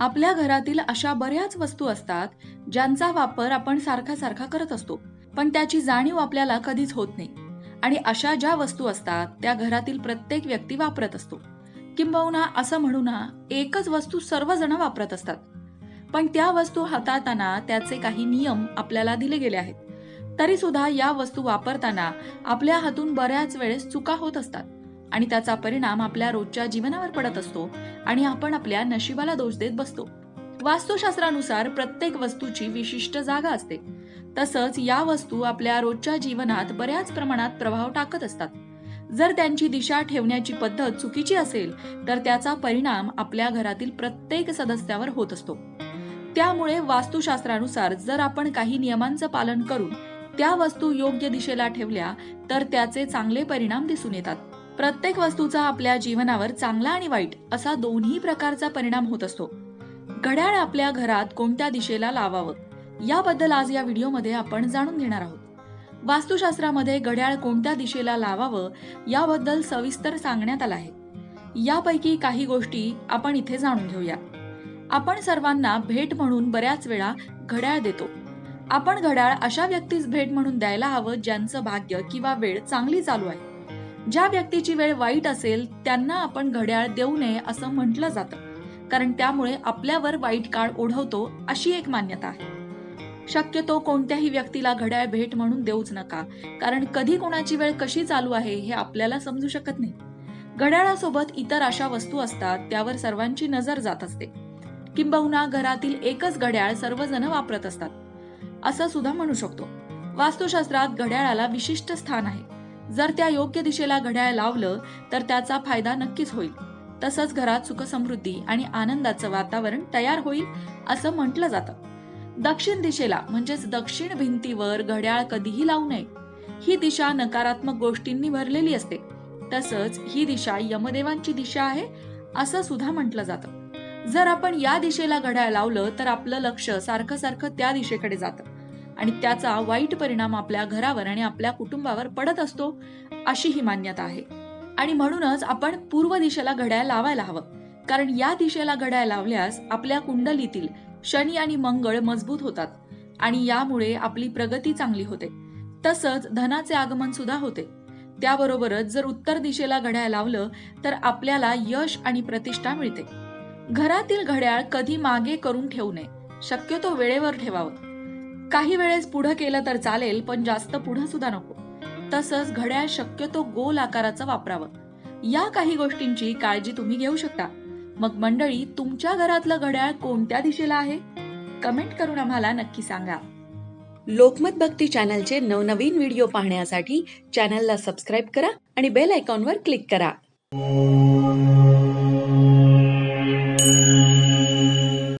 आपल्या घरातील अशा बऱ्याच वस्तू असतात ज्यांचा वापर आपण सारखा सारखा करत असतो. पण त्याची जाणीव आपल्याला कधीच होत नाही. आणि अशा ज्या वस्तू असतात त्या घरातील प्रत्येक व्यक्ती वापरत असतो. किंबहुना असं म्हणू ना एकच वस्तू सर्वजण वापरत असतात. पण त्या वस्तू हाताळताना त्याचे काही नियम आपल्याला दिले गेले आहेत. तरी सुद्धा या वस्तू वापरताना आपल्या हातून बऱ्याच वेळेस चुका होत असतात. आणि त्याचा परिणाम आपल्या रोजच्या जीवनावर पडत असतो आणि आपण आपल्या नशिबाला दोष देत बसतो. वास्तुशास्त्रानुसार प्रत्येक वस्तूची विशिष्ट जागा असते. तसंच या वस्तू आपल्या रोजच्या जीवनात बऱ्याच प्रमाणात प्रभाव टाकत असतात. जर त्यांची दिशा ठेवण्याची पद्धत चुकीची असेल तर त्याचा परिणाम आपल्या घरातील प्रत्येक सदस्यावर होत असतो. त्यामुळे वास्तुशास्त्रानुसार जर आपण काही नियमांचं पालन करून त्या वस्तू योग्य दिशेला ठेवल्या तर त्याचे चांगले परिणाम दिसून येतात. प्रत्येक वस्तूचा आपल्या जीवनावर चांगला आणि वाईट असा दोन्ही प्रकारचा परिणाम होत असतो. घड्याळ आपल्या घरात कोणत्या दिशेला लावावं? याबद्दल आज या व्हिडिओमध्ये आपण जाणून घेणार आहोत. वास्तुशास्त्रामध्ये घड्याळ कोणत्या दिशेला लावावं याबद्दल सविस्तर सांगण्यात आलं आहे. यापैकी काही गोष्टी आपण इथे जाणून घेऊया. आपण सर्वांना भेट म्हणून बऱ्याच वेळा घड्याळ देतो. आपण घड्याळ अशा व्यक्तीस भेट म्हणून द्यायला हवं ज्यांचं भाग्य किंवा वेळ चांगली चालू आहे. ज्या व्यक्तीची वेळ वाईट असेल त्यांना आपण घड्याळ देऊ नये असं म्हटलं जातं. कारण त्यामुळे आपल्यावर वाईट काळ ओढवतो अशी एक मान्यता आहे. शक्यतो कोणत्याही व्यक्तीला घड्याळ भेट म्हणून देऊच नका. कारण कधी कोणाची वेळ कशी चालू आहे हे आपल्याला समजू शकत नाही. घड्याळासोबत इतर अशा वस्तू असतात त्यावर सर्वांची नजर जात असते. किंबहुना घरातील एकच घड्याळ सर्वजण वापरत असतात. असं सुद्धा म्हणू शकतो. वास्तुशास्त्रात घड्याळाला विशिष्ट स्थान आहे. जर त्या योग्य दिशेला घड्याळ लावलं तर त्याचा फायदा नक्कीच होईल. तसंच घरात सुखसमृद्धी आणि आनंदाचं वातावरण तयार होईल असं म्हटलं जातं. दक्षिण दिशेला म्हणजेच दक्षिण भिंतीवर घड्याळ कधीही लावू नये. ही दिशा नकारात्मक गोष्टींनी भरलेली असते. तसंच ही दिशा यमदेवांची दिशा आहे असं सुद्धा म्हटलं जातं. जर आपण या दिशेला घड्याळ लावलं तर आपलं लक्ष सारखं सारखं त्या दिशेकडे जातं. आणि त्याचा वाईट परिणाम आपल्या घरावर आणि आपल्या कुटुंबावर पडत असतो अशी ही मान्यता आहे. आणि म्हणूनच आपण पूर्व दिशेला घड्याळ लावायला हवं. कारण या दिशेला घड्याळ लावल्यास आपल्या कुंडलीतील शनी आणि मंगळ मजबूत होतात आणि यामुळे आपली प्रगती चांगली होते. तसंच धनाचे आगमन सुद्धा होते. त्याबरोबरच जर उत्तर दिशेला घड्याळ लावलं तर आपल्याला यश आणि प्रतिष्ठा मिळते. घरातील घड्याळ कधी मागे करून ठेवू नये. शक्यतो वेळेवर ठेवावं. काही वेळेस पुढं केलं तर चालेल पण जास्त पुढं सुद्धा नको. तसंच घड्याळ शक्यतो गोल आकाराचं वापरावं. या काही गोष्टींची काळजी तुम्ही घेऊ शकता. मग मंडळी तुमच्या घरातलं घड्याळ कोणत्या दिशेला आहे? कमेंट करून आम्हाला नक्की सांगा. लोकमत भक्ती चॅनलचे नवनवीन व्हिडिओ पाहण्यासाठी चॅनलला सबस्क्राईब करा आणि बेल आयकॉनवर क्लिक करा.